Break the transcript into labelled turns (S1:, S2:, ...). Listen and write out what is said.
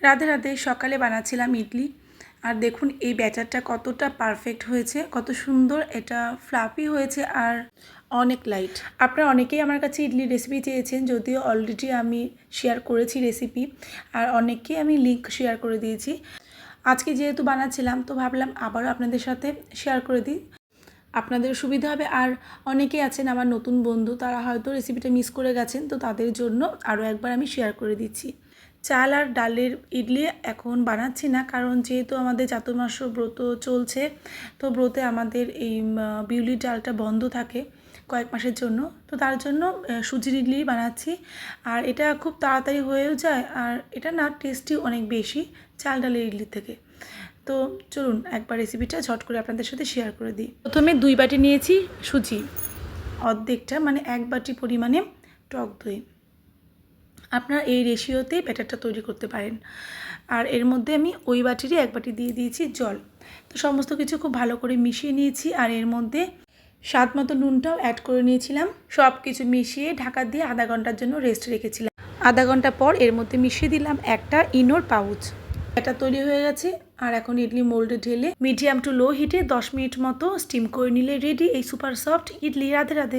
S1: রাধে রাধে সকালে বানাচ্ছিলাম ইডলি। আর দেখুন এই ব্যাটারটা কতটা পারফেক্ট হয়েছে কত সুন্দর এটা ফ্লাফি হয়েছে আর অনেক লাইট আপনারা অনেকেই আমার কাছে ইডলির রেসিপি চেয়েছেন যদিও অলরেডি আমি শেয়ার করেছি রেসিপি আর অনেককেই আমি লিঙ্ক শেয়ার করে দিয়েছি। আজকে যেহেতু বানাচ্ছিলাম তো ভাবলাম আবারও আপনাদের সাথে শেয়ার করে দিই। আপনাদের সুবিধা হবে আর অনেকেই আছেন আমার নতুন বন্ধু তারা হয়তো রেসিপিটা মিস করে গেছেন তো তাদের জন্য আরও একবার আমি শেয়ার করে দিচ্ছি। চাল আর ডালের ইডলি এখন বানাচ্ছি না, কারণ যেহেতু আমাদের চাতুর্মাস ব্রত চলছে, তো ব্রতে আমাদের এই বিউলির ডালটা বন্ধ থাকে কয়েক মাসের জন্য। তো তার জন্য সুজির ইডলি বানাচ্ছি। আর এটা খুব তাড়াতাড়ি হয়েও যায়, আর এটা না টেস্টি অনেক বেশি চাল ডালের ইডলি থেকে। তো চলুন একবার রেসিপিটা ঝট করে আপনাদের সাথে শেয়ার করে দিই। প্রথমে দুই বাটি নিয়েছি সুজি, অর্ধেকটা মানে এক বাটি পরিমাণে টক দই। আপনার এই রেশিওতে ব্যাটারটা তৈরি করতে পারেন। আর এর মধ্যে আমি ওই বাটিরই এক বাটি দিয়ে দিয়েছি জল। তো সমস্ত কিছু খুব ভালো করে মিশিয়ে নিয়েছি আর এর মধ্যে স্বাদ মতো নুনটাও অ্যাড করে নিয়েছিলাম। সব কিছু মিশিয়ে ঢাকা দিয়ে আধা ঘণ্টার জন্য রেস্ট রেখেছিলাম। আধা ঘণ্টা পর এর মধ্যে মিশিয়ে দিলাম একটা ইনোর পাউচ এটা তৈরি হয়ে গেছে। আর এখন ইডলি মোল্ডে ঢেলে মিডিয়াম টু লো হিটে দশ মিনিট মতো স্টিম করে নিলে রেডি এই সুপার সফট ইডলি রাধে রাধে।